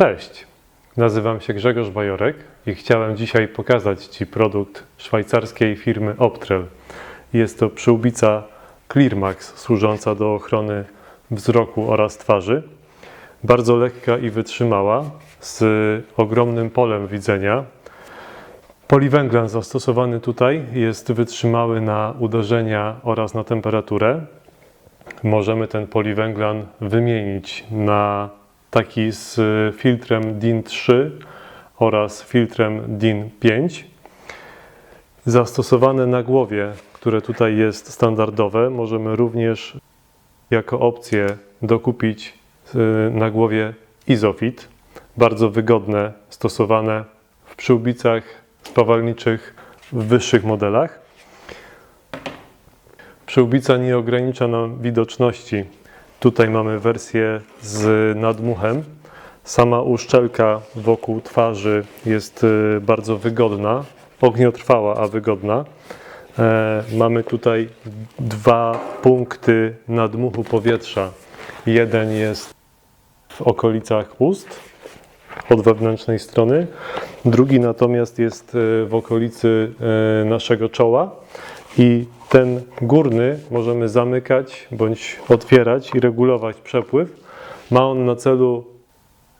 Cześć, nazywam się Grzegorz Bajorek i chciałem dzisiaj pokazać Ci produkt szwajcarskiej firmy Optrel. Jest to przyłbica Clearmax służąca do ochrony wzroku oraz twarzy. Bardzo lekka i wytrzymała, z ogromnym polem widzenia. Poliwęglan zastosowany tutaj jest wytrzymały na uderzenia oraz na temperaturę. Możemy ten poliwęglan wymienić na taki z filtrem DIN 3 oraz filtrem DIN 5. Zastosowane na głowie, które tutaj jest standardowe, możemy również jako opcję dokupić y, na głowie Izofit. Bardzo wygodne, stosowane w przyłbicach spawalniczych w wyższych modelach. Przyłbica nie ogranicza nam widoczności. Tutaj mamy wersję z nadmuchem. Sama uszczelka wokół twarzy jest y, bardzo wygodna, ogniotrwała, a wygodna. E, Mamy tutaj dwa punkty nadmuchu powietrza. Jeden jest w okolicach ust, od wewnętrznej strony. Drugi natomiast jest y, w okolicy y, naszego czoła i ten górny możemy zamykać bądź otwierać i regulować przepływ. Ma on na celu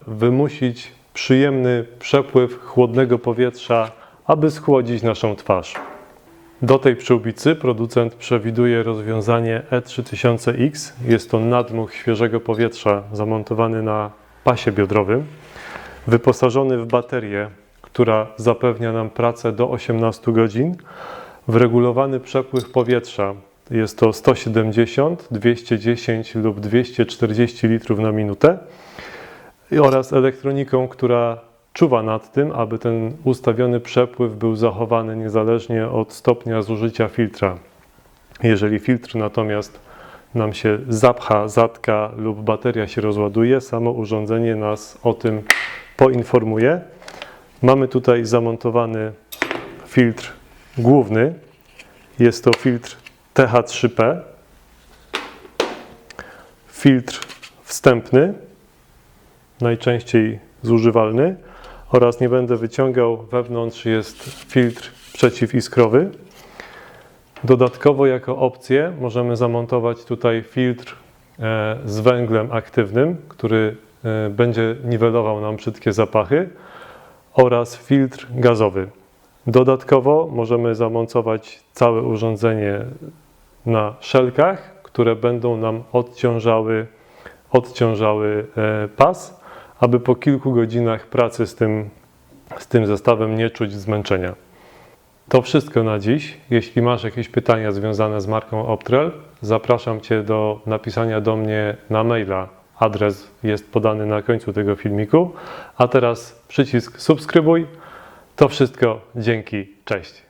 wymusić przyjemny przepływ chłodnego powietrza, aby schłodzić naszą twarz. Do tej przyłbicy producent przewiduje rozwiązanie E E3000X. Jest to nadmuch świeżego powietrza zamontowany na pasie biodrowym, wyposażony w baterię, która zapewnia nam pracę do 18 godzin, w regulowany przepływ powietrza. Jest to 170, 210 lub 240 litrów na minutę oraz elektroniką, która czuwa nad tym, aby ten ustawiony przepływ był zachowany niezależnie od stopnia zużycia filtra. Jeżeli filtr natomiast nam się zapcha, zatka lub bateria się rozładuje, samo urządzenie nas o tym poinformuje. Mamy tutaj zamontowany filtr główny. Jest to filtr TH3P. Filtr wstępny, najczęściej zużywalny oraz nie będę wyciągał, wewnątrz jest filtr przeciwiskrowy. Dodatkowo jako opcję możemy zamontować tutaj filtr e, z węglem aktywnym, który e, będzie niwelował nam brzydkie zapachy oraz filtr gazowy. Dodatkowo możemy zamontować całe urządzenie na szelkach, które będą nam odciążały, odciążały e, pas, aby po kilku godzinach pracy z tym, z tym zestawem nie czuć zmęczenia. To wszystko na dziś. Jeśli masz jakieś pytania związane z marką Optrel, zapraszam Cię do napisania do mnie na maila. Adres jest podany na końcu tego filmiku. A teraz przycisk subskrybuj. To wszystko. Dzięki. Cześć.